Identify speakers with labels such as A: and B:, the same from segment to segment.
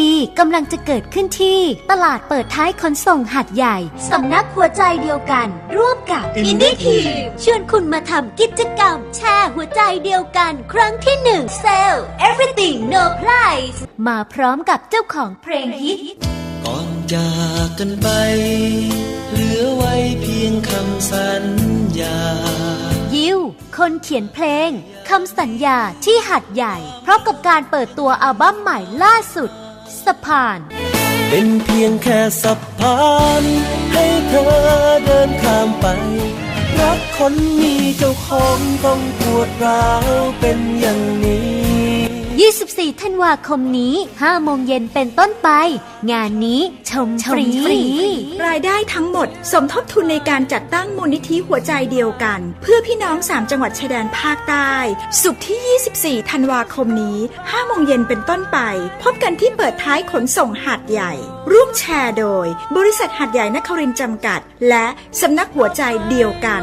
A: ดีๆ กำลังจะเกิดขึ้นที่ตลาดเปิดท้ายขนส่งหัดใหญ่ สำนักหัวใจเดียวกัน ร่วมกับ
B: Indie Team
A: ชวนคุณมาทำกิจกรรม แชร์หัวใจเดียวกัน ครั้งที่หนึ่ง Sell Everything No Price มาพร้อมกับเจ้าของเพลงฮิต
C: ก่อนจากกันไป เหลือไว้เพียงคำสัญญา
A: ยิวคนเขียนเพลง คำสัญญาที่หัดใหญ่พร้อมกับการเปิดตัวอัลบั้มใหม่ล่าสุด สะพาน
C: เป็นเพียงแค่สะพานให้เธอเดินข้ามไป รักคนมีเจ้าของต้องปวดร้าวเป็นอย่างนี้
A: 24 ธันวาคมนี้ 5 โมงเย็นเป็นต้นไป งานนี้ชมฟรี
B: รายได้ทั้งหมด สมทบทุนในการจัดตั้งมูลนิธิหัวใจเดียวกัน เพื่อพี่น้อง 3 จังหวัดชายแดนภาคใต้ สุขที่ 24 ธันวาคมนี้ 5 โมงเย็นเป็นต้นไป พบกันที่เปิดท้ายขนส่งหาดใหญ่ ร่วมแชร์โดย บริษัทหาดใหญ่นครินจำกัด และสำนักหัวใจเดียวกัน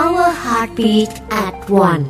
A: Our heartbeat at one